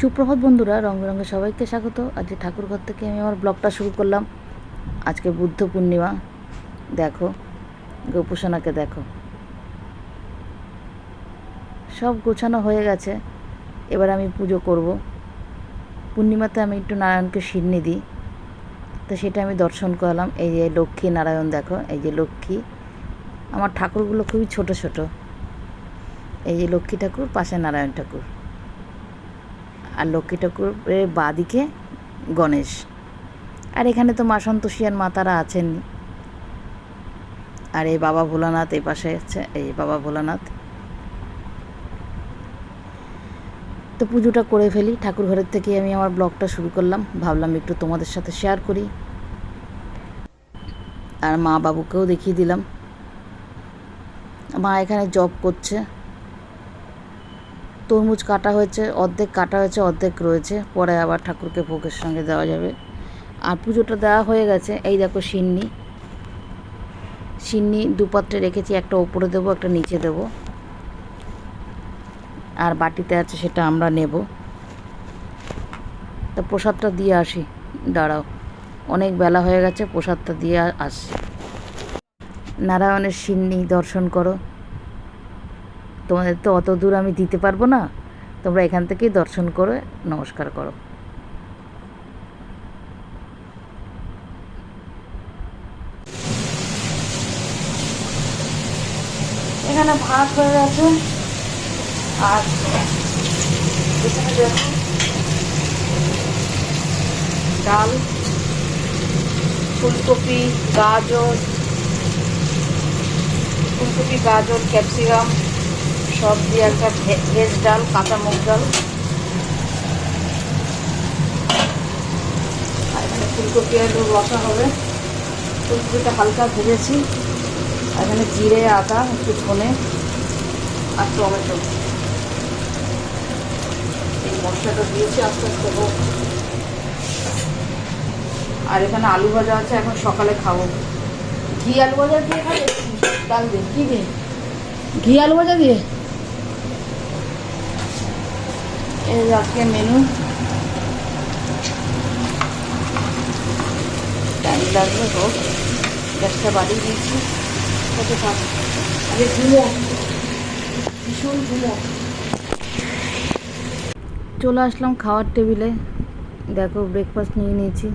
সুপ্রভাত বন্ধুরা বেরঙের সবাইকে স্বাগত। আজ ঠাকুর ঘর থেকে আমি আমার ব্লগটা শুরু করলাম। আজকে বুদ্ধ পূর্ণিমা। দেখো, গোপুসোনাকে দেখো। সব গোছানো হয়ে গেছে। এবার আমি পুজো করব। পূর্ণিমাতে আমি একটু নারায়ণকে সিন্নি দিই। তো সেটা আমি দর্শন করলাম। এই যে লক্ষ্মী নারায়ণ দেখো, এই যে লক্ষ্মী। আমার ঠাকুরগুলো খুবই ছোট ছোট। এই যে লক্ষ্মী ঠাকুর, পাশে নারায়ণ ঠাকুর। আর লক্ষ্মী ঠাকুরের বাদিকে গণেশ। আর এখানে তো মা সন্তোষিয়ার মাতারা আছেন। আর এই বাবা ভোলানাথ এই পাশে আছে, এই বাবা ভোলানাথ। তো পুজোটা করে ফেলি, ঠাকুর ঘরের থেকে আমি আমার ব্লগটা শুরু করলাম। ভাবলাম একটু তোমাদের সাথে শেয়ার করি। আর মা বাবুকেও দেখিয়ে দিলাম। মা এখানে জব করছে। তরমুজ কাটা হয়েছে, অর্ধেক কাটা হয়েছে, অর্ধেক রয়েছে। পরে আবার ঠাকুরকে ভোগের সঙ্গে দেওয়া যাবে। আর পুজোটা দেওয়া হয়ে গেছে। এই দেখো সিন্নি। সিন্নি দুপাত্রে রেখেছি, একটা ওপরে দেবো, একটা নিচে দেবো। আর বাটিতে আছে সেটা আমরা নেব। তা প্রসাদটা দিয়ে আসি। দাঁড়াও। অনেক বেলা হয়ে গেছে, প্রসাদটা দিয়ে আসছি। নারায়ণের সিন্নি দর্শন করো। তোমাদের তো অত দূর আমি দিতে পারব না। তোমরা এখান থেকেই দর্শন করে নমস্কার করো। এখানে ভাত হয়ে গেছে। আর ডাল, ফুলকপি, গাজর ফুলকপি, গাজর, ক্যাপসিকাম। সব দিয়ে একটা ভেজ ডাল, কাঁচা মুগ ডাল। আর এখানে ফুলকপি আলু রসা হবে। ফুলকপিটা হালকা ভেজেছি। আর এখানে জিরে, আদা, একটু ধনে আর টমেটো। এই মশলাটা দিয়েছি আস্তে আস্তে আর এখানে আলু ভাজা আছে, এখন সকালে খাব। ঘি আলু ভাজা দিয়ে খাবে? ডাল দিয়ে, কী দিয়ে? ঘি আলু ভাজা দিয়ে? এই আজকে মেনু টাইম লাগবে হোক। গ্যাসটা বাড়িয়ে দিয়েছি। ভীষণ চলে আসলাম খাওয়ার টেবিলে। দেখো ব্রেকফাস্ট নিয়ে নিয়েছি।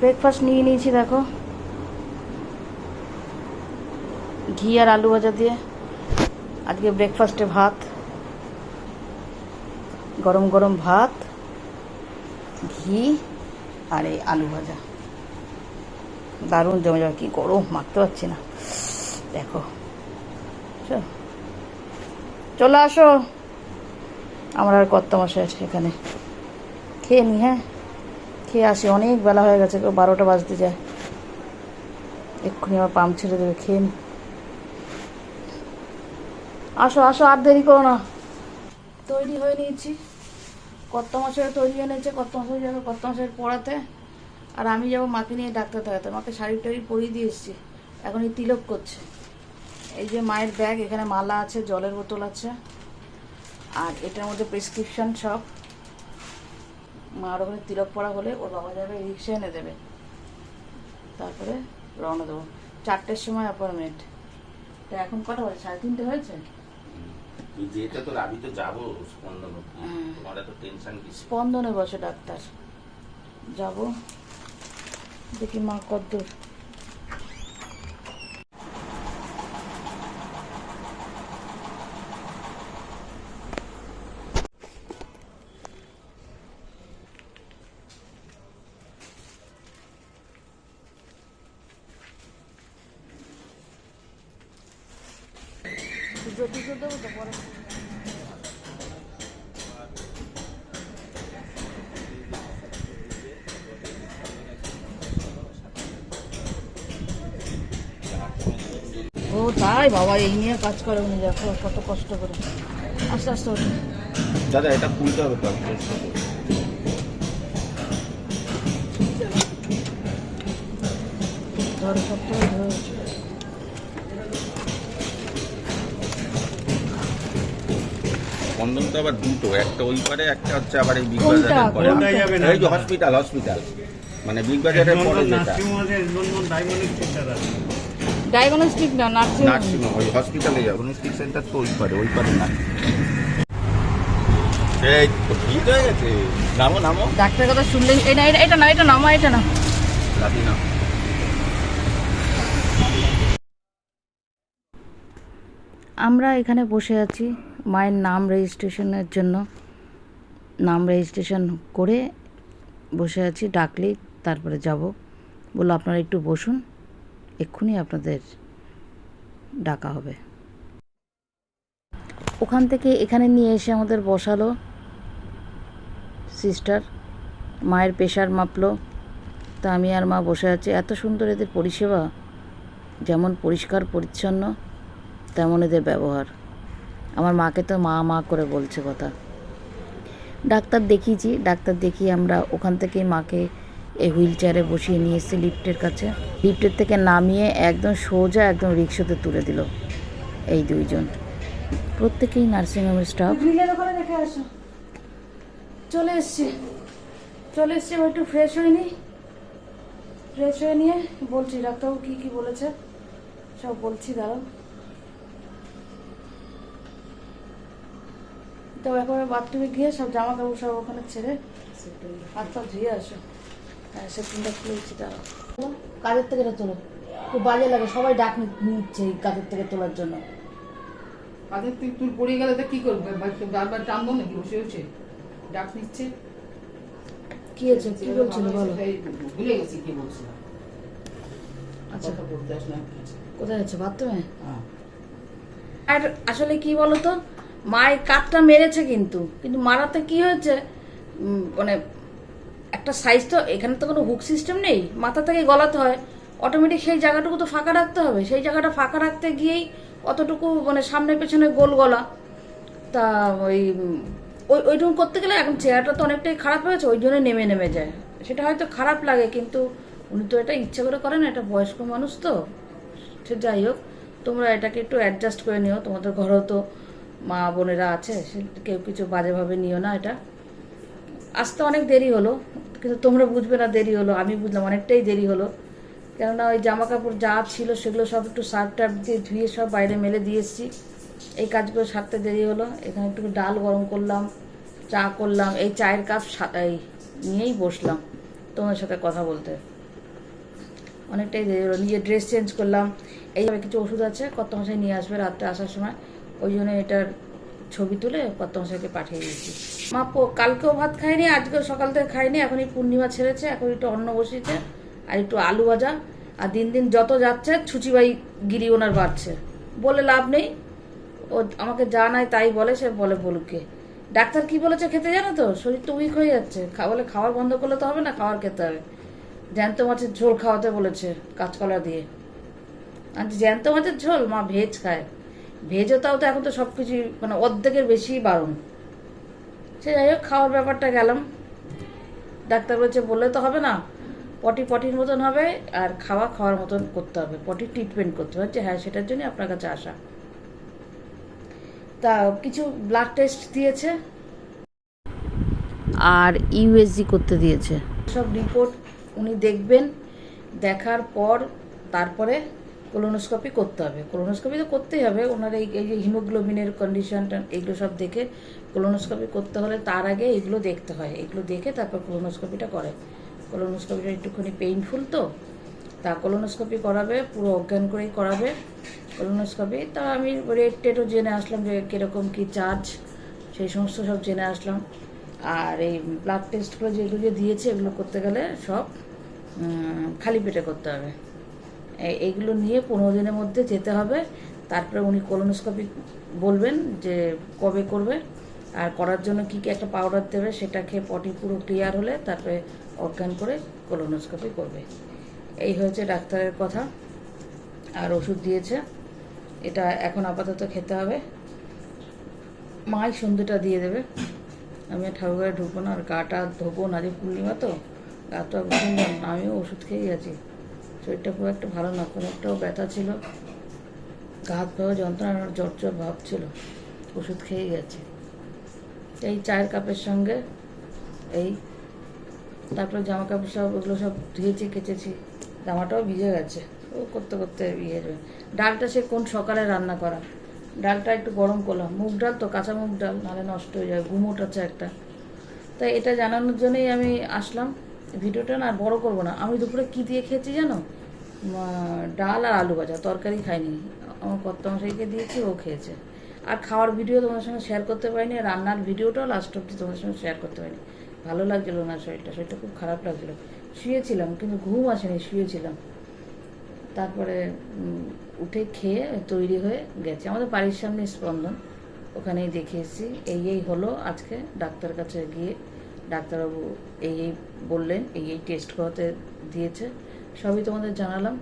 ব্রেকফাস্ট নিয়ে নিয়েছি, দেখো। ঘি আর আলু ভাজা দিয়ে। আজকে ব্রেকফাস্টে ভাত। গরম গরম ভাত, ঘি আর এই আলু ভাজা। দারুণ জমে যাবে, কি গরম মারতে পারছি না। দেখো, চল। আসো। আমার আর কত মাসে আছে এখানে। খেয়ে নি হ্যাঁ? খেয়ে আসি, অনেক বেলা হয়ে গেছে বারোটা বাজতে যায়। এক্ষুনি আমার পাম্প ছেড়ে দেবে, খেয়ে নি। আসো আসো, আর দেরি করো না। তৈরি হয়ে নিয়েছি। কত মাসের তৈরি এনেছে, কত মাসের যাবে, কত মাসের পড়াতে। আর আমি যাব মাকে নিয়ে ডাক্তার দেখাতে। মাকে শাড়ি টাড়ি পরিয়ে দিয়ে এসেছি। এখন এই তিলক করছে। এই যে মায়ের ব্যাগ, এখানে মালা আছে, জলের বোতল আছে। আর এটার মধ্যে প্রেসক্রিপশান সব। মার ওখানে তিলক পড়া হলে ওর বাবা যাবে, রিক্সা এনে দেবে। তারপরে রওনা দেবো। চারটের সময় অ্যাপয়েন্টমেন্ট তা এখন কটা বাজে? সাড়ে তিনটে হয়েছে? যেটা তোর আমি তো যাব স্পন্দন। হ্যাঁ। তোমার এত টেনশন কি স্পন্দনে বসে ডাক্তার যাব দেখি মা কদ্দূর পুজো টুজো দেবো তো পরে ও তাই বাবা এই নিয়ে কাজ করে উনি দেখো কত কষ্ট করে। আস্তে আস্তে ওঠে। দাদা এটা খুলতে হবে তো। ধরে সব ধরে। স্পন্দন তো আবার দুটো একটা ওই পারে একটা হচ্ছে আবার এই বিগ বাজারের পরে। কোনটা যাবে না? এই যে হসপিটাল হসপিটাল মানে বিগ বাজারের পরে যেটা। ডায়াগনস্টিক না নার্সিং নার্সিং ওই হসপিটালে ডায়াগনস্টিক সেন্টার তো ওই পারে ওই পারে না। এই ভিড় হয়ে গেছে। নামো নামো। ডাক্তারের কথা শুনলে এটা এটা এটা না এটা নামা এটা না রাতি না আমরা এখানে বসে আছি। মায়ের নাম রেজিস্ট্রেশনের জন্য, নাম রেজিস্ট্রেশন করে বসে আছি ডাকলেই তারপরে যাব। বলল, আপনারা একটু বসুন, এক্ষুনি আপনাদের ডাকা হবে। ওখান থেকে এখানে নিয়ে এসে আমাদের বসালো। সিস্টার, মায়ের প্রেশার মাপলো। তা আমি আর মা বসে আছি। এত সুন্দর এদের পরিষেবা, যেমন পরিষ্কার, পরিচ্ছন্ন, তেমন এদের ব্যবহার। আমার মাকে তো মা মা করে বলছে কথা। ডাক্তার দেখিয়েছি, ডাক্তার দেখিয়ে আমরা ওখান থেকে মাকে এই হুইল চেয়ারে বসিয়ে নিয়ে এসেছি লিফটের কাছে। লিফটের থেকে নামিয়ে একদম সোজা একদম রিক্সাতে তুলে দিল এই দুইজন। প্রত্যেকেই নার্সিংহোমের স্টাফ। চলে এসছি। চলে এসছি একটু ফ্রেশ হয়ে নিই ফ্রেশ হয়ে নিয়ে বলছি, ডাক্তারবাবু কী কী বলেছে? সব বলছি, দাঁড়াও। তো একবারে বাথরুমে গিয়ে সব জামা কাপড় সব ওখানে ছেড়ে হাত পা ধুয়ে আসো। হ্যাঁ সেপ্টেম্বর খুলেছি তারা কাজের থেকে তোলো। খুব বাজে লাগে সবাই ডাক নিচ্ছে এই কাজের থেকে তোলার জন্য। কাদের তুই তুই পড়ে গেলে তো কি করবে? বারবার টানবো নাকি? বসে বসে ডাক নিচ্ছে। কি হয়েছে? কি বলছিল? বলো। ভুলে গেছি কি বলছিলাম আচ্ছা। কোথায় আছে বাথরুমে? হ্যাঁ। আর আসলে কি বলতো? মায়ের কাঠটা মেরেছে কিন্তু। কিন্তু মারাতে কি হয়েছে? মানে একটা সাইজ তো, এখানে তো কোনো হুক সিস্টেম নেই। মাথা থেকে গলাতে হয়। অটোমেটিক সেই জায়গাটুকু তো ফাঁকা রাখতে হবে। সেই জায়গাটা ফাঁকা রাখতে গিয়েই অতটুকু মানে সামনে পেছনে গোল গলা। তা ওই ওই, ওইটুকু করতে গেলে এখন চেহারাটা তো অনেকটাই খারাপ হয়েছে ওই জন্য নেমে নেমে যায়। সেটা হয়তো খারাপ লাগে, কিন্তু উনি তো এটা ইচ্ছে করে করেন, এটা বয়স্ক মানুষ তো। সে যাই হোক, তোমরা এটাকে একটু অ্যাডজাস্ট করে নিও। তোমাদের ঘরেও তো মা বোনেরা আছে কেউ কিছু বাজেভাবে নিও না এটা। আসতে অনেক দেরি হলো, কিন্তু তোমরা বুঝবে না দেরি হলো, আমি বুঝলাম অনেকটাই দেরি হলো। কেননা ওই জামা কাপড় যা ছিল সেগুলো সব একটু সার্ফ টার্ফ দিয়ে ধুয়ে সব বাইরে মেলে দিয়ে এসেছি। এই কাজগুলো সারতে দেরি হলো, এখানে একটু ডাল গরম করলাম, চা করলাম, এই চায়ের কাপ এই নিয়েই বসলাম তোমার সাথে কথা বলতে। অনেকটাই দেরি হলো নিজে ড্রেস চেঞ্জ করলাম। এইভাবে কিছু ওষুধ আছে কত মাসে নিয়ে আসবে রাত্রে আসার সময়। ওই জন্য এটার ছবি তুলে কত মশাইকে পাঠিয়ে দিয়েছি। মা কালকেও ভাত খাইনি, আজকেও সকাল থেকে খাইনি, এখন এই পূর্ণিমা ছেড়েছে, এখন একটু অন্ন বসিয়েছে, আর একটু আলু ভাজা, আর দিন দিন যত যাচ্ছে, ছুচিবাই গিরি ওনার বাড়ছে। বলে লাভ নেই, ও আমাকে যা নাই তাই বলে, সে বলে বলুকে। ডাক্তার কি বলেছে খেতে জানো তো? শরীর তো উইক হয়ে যাচ্ছে। বলে খাওয়ার বন্ধ করলে তো হবে না, খাওয়ার খেতে হবে। জ্যান্ত মাছের ঝোল খাওয়াতে বলেছে কাঁচকলা দিয়ে। আর জ্যান্ত মাছের ঝোল? মা ভেজ খায়। ভেজও তাও তো এখন তো সব কিছুই মানে অর্ধেকের বেশি বারণ। সে যাই হোক, খাওয়ার ব্যাপারটা গেলাম। ডাক্তার বলছে, বললে তো হবে না, পটি পটির মতন হবে আর খাওয়া খাওয়ার মতন করতে হবে, পটি ট্রিটমেন্ট করতে হবে। হ্যাঁ সেটার জন্য আপনার কাছে আসা। তা কিছু ব্লাড টেস্ট দিয়েছে। আর ইউএসজি করতে দিয়েছে। সব রিপোর্ট উনি দেখবেন, দেখার পর, তারপরে কোলোনোস্কোপি করতে হবে। কোলোনোস্কোপি তো করতেই হবে। ওনার এই এই যে হিমোগ্লোবিনের কন্ডিশনটা এগুলো সব দেখে কোলোনোস্কোপি করতে হলে তার আগে এগুলো দেখতে হয়। এগুলো দেখে তারপর কোলোনোস্কোপিটা করে। কোলোনোস্কোপিটা একটুখানি পেইনফুল তো, তা কোলোনোস্কোপি করাবে, পুরো অজ্ঞান করেই করাবে। কোলোনোস্কোপি তা আমি রেট টেটও জেনে আসলাম যে কীরকম কী চার্জ সেই সমস্ত সব জেনে আসলাম। আর এই ব্লাড টেস্টগুলো যেগুলো যে দিয়েছে, এগুলো করতে গেলে সব খালি পেটে করতে হবে। এইগুলো নিয়ে পনেরো দিনের মধ্যে যেতে হবে। তারপরে উনি কোলোনোস্কোপি বলবেন যে কবে করবে, আর করার জন্য কি কি একটা পাউডার দেবে সেটা খেয়ে পটি পুরো ক্লিয়ার হলে তারপরে অজ্ঞান করে কোলোনোস্কোপি করবে। এই হয়েছে ডাক্তারের কথা। আর ওষুধ দিয়েছে। এটা এখন আপাতত খেতে হবে। মাই সন্ধ্যেটা দিয়ে দেবে। আমি ঠাকুরঘরে ঢুকবো না, আর গাটা ধোবো না যে পূর্ণিমা তো সুন্দর না, আমিও ওষুধ খেয়ে গেছি শরীরটা খুব একটা ভালো না কোনো একটাও ব্যথা ছিল। হাত পায়ে যন্ত্রণা আর জ্বর জ্বর ভাব ছিল। ওষুধ খেয়ে গেছি। এই চায়ের কাপের সঙ্গে এই তারপরে জামা কাপড় সব, ওগুলো সব ধুয়েছি, কেচেছি। জামাটাও ভিজে গেছে। ও করতে করতে ইয়ে হয়ে- ডালটা সে কোন সকালে রান্না করা? ডালটা একটু গরম করলাম। মুগ ডাল তো কাঁচা মুগ ডাল, নাহলে নষ্ট হয়ে যায় গুমোট আছে একটা। তাই এটা জানানোর জন্যই আমি আসলাম। ভিডিওটা না বড় করব না। আমি দুপুরে কি দিয়ে খেয়েছি জানো? ডাল আর আলু ভাজা, তরকারি খাইনি। আমার কর্তমশাইকে দিয়েছি, ও খেয়েছে। আর খাওয়ার ভিডিও তোমার সঙ্গে শেয়ার করতে পারিনি রান্নার ভিডিওটাও লাস্ট অব্দি তোমাদের সঙ্গে শেয়ার করতে পারিনি। ভালো লাগছিল না শরীরটা শরীরটা খুব খারাপ লাগছিল। শুয়েছিলাম, কিন্তু ঘুম আসেনি, শুয়েছিলাম। তারপরে উঠে খেয়ে তৈরি হয়ে গেছে। আমাদের বাড়ির সামনে স্পন্দন, ওখানেই দেখে এসেছি। এই এই হলো আজকে ডাক্তার কাছে গিয়ে, ডাক্তারবাবু এই এই বললেন, এই এই টেস্ট করাতে দিয়েছে। সবই তোমাদের জানালাম।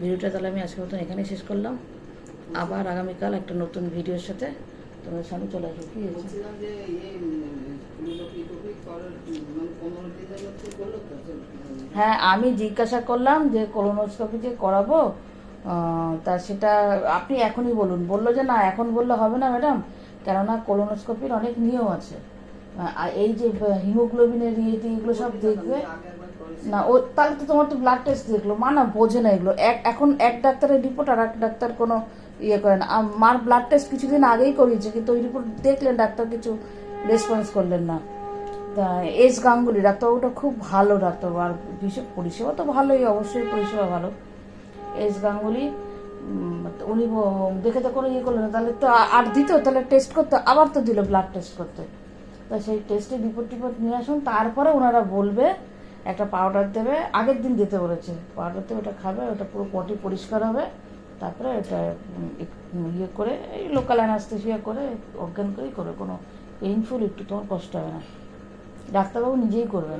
ভিডিওটা তাহলে আমি আজকের মতন এখানেই শেষ করলাম। আবার আগামীকাল একটা নতুন ভিডিওর সাথে তোমাদের সামনে চলে আসব কি মানে হ্যাঁ আমি জিজ্ঞাসা করলাম যে কলোনোস্কোপি যে করাবো তা সেটা আপনি এখনই বলুন। বলল যে না এখন বললে হবে না ম্যাডাম। কেননা কলোনোস্কোপির অনেক নিয়ম আছে। আর এই যে হিমোগ্লোবিনের ইয়ে টিয়ে এগুলো সব দেখবে। না, ও, তাহলে তো তোমার তো ব্লাড টেস্ট দেখল। মা না, বোঝে না এগুলো। এক, এখন এক ডাক্তারের রিপোর্ট আর এক ডাক্তার কোনো ইয়ে করে না। মার ব্লাড টেস্ট কিছুদিন আগেই করিয়েছে, কিন্তু ওই রিপোর্ট দেখলেন, ডাক্তার কিছু রেসপন্স করলেন না। তা, এস গাঙ্গুলি ডাক্তারবাবুটা খুব ভালো ডাক্তারবাবু। আর বিশেষ পরিষেবা তো ভালোই, অবশ্যই পরিষেবা ভালো। এস গাঙ্গুলি উনি দেখে তো কোনো ইয়ে করলেন না। তাহলে তো আর দিত, তাহলে টেস্ট করতে, আবার তো দিল ব্লাড টেস্ট করতে। তা সেই টেস্টের রিপোর্ট টিপোর্ট নিয়ে আসুন তারপরে ওনারা বলবে একটা পাউডার দেবে আগের দিন দিতে বলেছে। পাউডার দেবে ওটা খাবে ওটা পুরো পটি পরিষ্কার হবে তারপরে এটা ইয়ে করে এই লোকাল অ্যানাস্থেসিয়া করে অজ্ঞান করেই করবে কোনো পেইনফুল একটু তোমার কষ্ট হবে না। ডাক্তারবাবু নিজেই করবেন।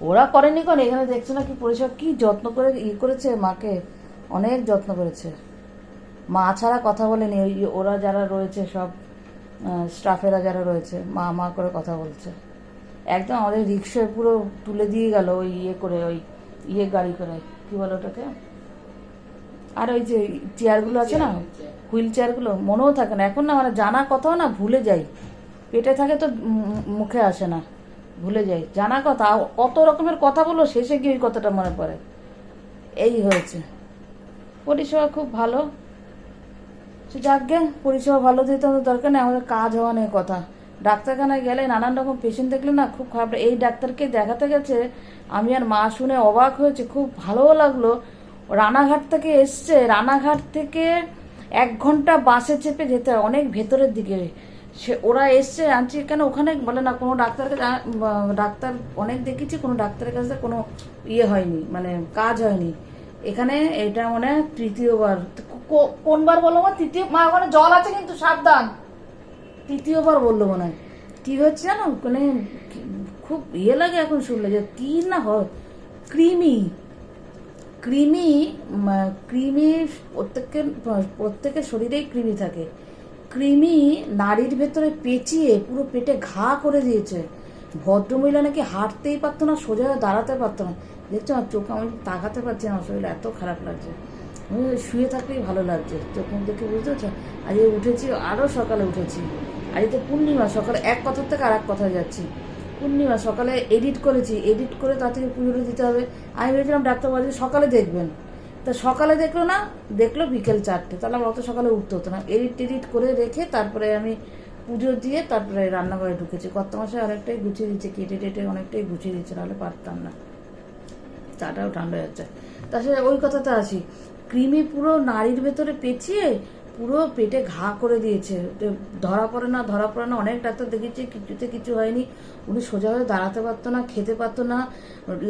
ওরা করেন। কোন এখানে দেখছ না কি পরিষেবা কি যত্ন করে ই করেছে মাকে? অনেক যত্ন করেছে। মা ছাড়া কথা বলেনি ওরা যারা রয়েছে সব স্টাফেরা যারা রয়েছে, মা মা করে কথা বলছে। একদম আমাদের রিক্সায় পুরো তুলে দিয়ে গেল ওই ইয়ে করে, ওই ইয়ে গাড়ি করে। কি বলে ওটাকে? আর ওই যে চেয়ারগুলো আছে না? হুইল চেয়ারগুলো মনেও থাকে না। এখন না মানে জানা কথাও না, ভুলে যাই। পেটে থাকে তো মুখে আসে না। ভুলে যাই। জানা কথা কত রকমের কথা বলো শেষে গিয়ে ওই কথাটা মনে পড়ে। এই হয়েছে। পরিষেবা খুব ভালো। সে যাকগে, পরিষেবা ভালো দিতে আমাদের দরকার নেই, আমাদের কাজ হওয়া নেই কথা। ডাক্তারখানায় গেলে নানান রকম পেশেন্ট দেখলে না খুব খারাপ এই ডাক্তারকে দেখাতে গেছে, আমি আর মা শুনে অবাক হয়েছে, খুব ভালোও লাগল। রানাঘাট থেকে এসছে, রানাঘাট থেকে এক ঘণ্টা বাসে চেপে যেতে হয়, অনেক ভেতরের দিকে। সে, ওরা এসছে, আনছি, কেন ওখানে? বলে না, কোনো ডাক্তারকে ডাক্তার অনেক দেখেছি কোনো ডাক্তারের কাছে কোনো ইয়ে হয়নি মানে কাজ হয়নি। এখানে এটা মানে তৃতীয়বার কোনবার বলল মা তৃতীয় মা, ওখানে জল আছে কিন্তু, সাবধান। তৃতীয়বার বলল মনে হয়। কি হচ্ছে জানো? মানে খুব ইয়ে লাগে এখন শুনলে যে, কি না হয়। ক্রিমি। কৃমি কৃমি প্রত্যেকের প্রত্যেকের শরীরেই কৃমি থাকে। কৃমি নারীর ভেতরে পেঁচিয়ে পুরো পেটে ঘা করে দিয়েছে। ভদ্রমহিলা নাকি হাঁটতেই পারতো না, সোজা দাঁড়াতে পারতো না। দেখছ, আমার চোখ আমি তাকাতে পারছি না শরীর এত খারাপ লাগছে। শুয়ে থাকলেই ভালো লাগছে। তখন দেখে বুঝতে পারছ আজকে উঠেছি আরও সকালে উঠেছি। আজকে তো পূর্ণিমা, সকালে এক কথার থেকে আর এক কথায় যাচ্ছি। পূর্ণিমা, সকালে এডিট করেছি এডিট করে তা থেকে পুজোটা দিতে হবে। আমি ভেবেছিলাম ডাক্তারবাবু সকালে দেখবেন, তা সকালে দেখল না, দেখল বিকেল চারটে। তাহলে আমার অত সকালে উঠতে হতো না। এডিট টেডিট করে রেখে তারপরে আমি পুজো দিয়ে তারপরে রান্নাঘরে ঢুকেছি। কত মাসে অনেকটাই গুছিয়ে দিচ্ছে, কেটে টেটে অনেকটাই গুছিয়ে দিচ্ছে, নাহলে পারতাম না। চাটাও ঠান্ডা হয়ে যাচ্ছে। তাছাড়া ওই কথাতে আসি। কৃমি পুরো নারীর ভেতরে পেঁচিয়ে পুরো পেটে ঘা করে দিয়েছে। ধরা পড়ে না, ধরা পড়ে না, অনেক ডাক্তার দেখেছি কিছুতে কিছু হয়নি। উনি সোজা হয়ে দাঁড়াতে পারতো না, খেতে পারতো না,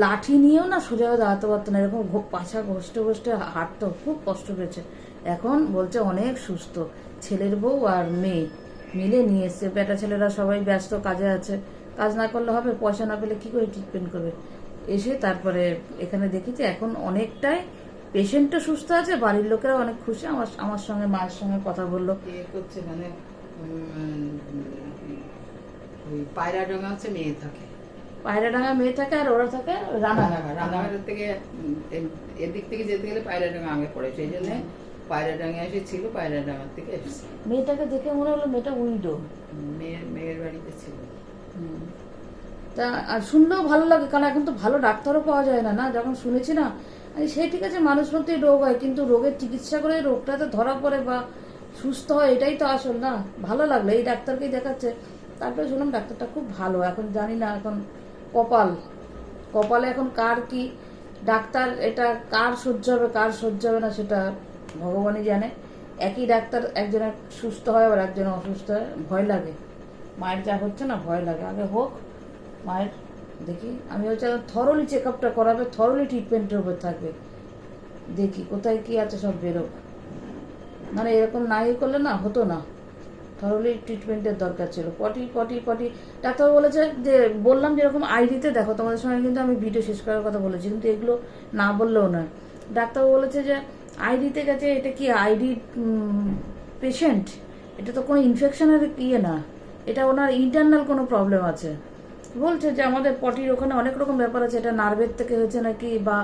লাঠি নিয়েও না সোজা হয়ে দাঁড়াতে পারতো না, এরকম পাছা ঘষ্টে ঘষ্টে হাঁটতো, খুব কষ্ট পেয়েছে। এখন বলছে অনেক সুস্থ, ছেলের বউ আর মেয়ে মিলে নিয়ে এসছে। বেটা ছেলেরা সবাই ব্যস্ত, কাজে আছে। কাজ না করলে হবে, পয়সা না পেলে কি করে ট্রিটমেন্ট করবে? এসে তারপরে এখানে দেখি যে এখন অনেকটাই পেশেন্টও সুস্থ আছে বাড়ির লোকেরা অনেক খুশি। আমার আমার সঙ্গে মায়ের সঙ্গে কথা বলল। করছে মানে উম, ওই পায়রা ডোঙা হচ্ছে মেয়ে থাকে। পায়রাডাঙ্গা মেয়ে থাকে আর ওরা থাকে রানা। রান্নাঘাটের থেকে এদিক থেকে যেতে গেলে পায়রা ডোঙা আগে পড়ে সেই জন্য পায়রা ডাঙে এসে ছিল পায়রা ডাঙার থেকে এসেছে। মেয়েটাকে দেখে মনে হলো মেয়েটা উইডো মেয়ের মেয়ের বাড়িতে ছিল। তা আর শুনলেও ভালো লাগে কারণ এখন তো ভালো ডাক্তারও পাওয়া যায় না না? যখন শুনেছি না সেই ঠিক আছে, মানুষ মধ্যেই রোগ হয়, কিন্তু রোগের চিকিৎসা করে রোগটা তো ধরা পড়ে বা সুস্থ হয়, এটাই তো আসল না? ভালো লাগল, এই ডাক্তারকেই দেখাচ্ছে। তারপরে শুনলাম ডাক্তারটা খুব ভালো, এখন জানি না, এখন কপাল। কপালে এখন কার কি? ডাক্তার, এটা কার সহ্য হবে, কার সহ্য হবে না সেটা ভগবানই জানে। একই ডাক্তার, একজনের সুস্থ হয় আবার একজন অসুস্থ হয়, ভয় লাগে। মায়ের যা হচ্ছে না, ভয় লাগে। আগে হোক, মায়ের দেখি, আমি হচ্ছে থরলি চেক আপটা করাবে থরলি ট্রিটমেন্টের উপর থাকবে। দেখি, কোথায় কি আছে সব বেরোক। মানে এরকম না ইয়ে করলে না, হতো না। থরলি ট্রিটমেন্টের দরকার ছিল। পটি পটি পটি। ডাক্তার বলেছে যে, বললাম যেরকম আইডিতে দেখো, তোমাদের সঙ্গে কিন্তু আমি ভিডিও শেষ করার কথা বলেছি, কিন্তু এগুলো না বললেও নয়। ডাক্তার বলেছে যে আইডিতে গেছে, এটা কি আইডি পেশেন্ট এটা তো কোনো ইনফেকশনের ইয়ে না। এটা ওনার ইন্টারনাল কোনো প্রবলেম আছে। বলছে যে আমাদের পটির ওখানে অনেক রকম ব্যাপার আছে। এটা নার্ভের থেকে হয়েছে নাকি বা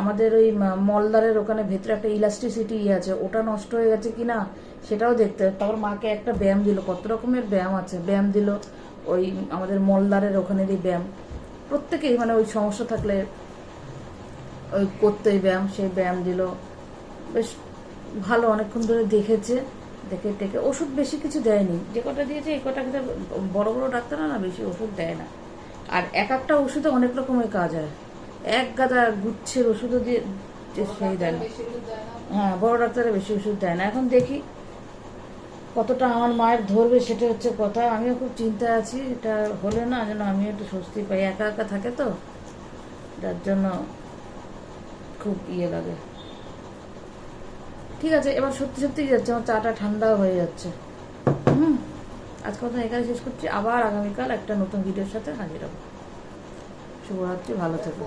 আমাদের ওই মলদারের ওখানে ভেতরে একটা ইলাস্টিসিটি আছে, ওটা নষ্ট হয়ে গেছে কিনা সেটাও দেখতে। হবে তারপর মাকে একটা ব্যায়াম দিল, কত রকমের ব্যায়াম আছে। ব্যায়াম দিল ওই আমাদের মলদারের ওখানেরই ব্যায়াম। প্রত্যেকেই মানে ওই সমস্যা থাকলে ওই করতেই ব্যায়াম সেই ব্যায়াম দিল। বেশ ভালো, অনেকক্ষণ ধরে দেখেছে, দেখে টেকে। ওষুধ বেশি কিছু দেয়নি। যে কটা দিয়েছে এই কটা বড় বড় ডাক্তাররা না বেশি ওষুধ দেয় না। আর এক একটা ওষুধে অনেক রকমের কাজ হয়। এক গাদা গুচ্ছের ওষুধও দিয়ে সেই দেয় না। হ্যাঁ বড় ডাক্তারে বেশি ওষুধ দেয় না। এখন দেখি কতটা আমার মায়ের ধরবে সেটা হচ্ছে কথা। আমিও খুব চিন্তায় আছি এটা হলে না যেন আমি একটু স্বস্তি পাই। একা একা থাকে তো যার জন্য খুব ইয়ে লাগে। ঠিক আছে এবার সত্যি সত্যি যাচ্ছে আমার চাটা ঠান্ডাও হয়ে যাচ্ছে। হুম। আজকে মতন এখানে শেষ করছি। আবার আগামীকাল একটা নতুন ভিডিওর সাথে হাজির হব। শুভরাত্রি, ভালো থেকো।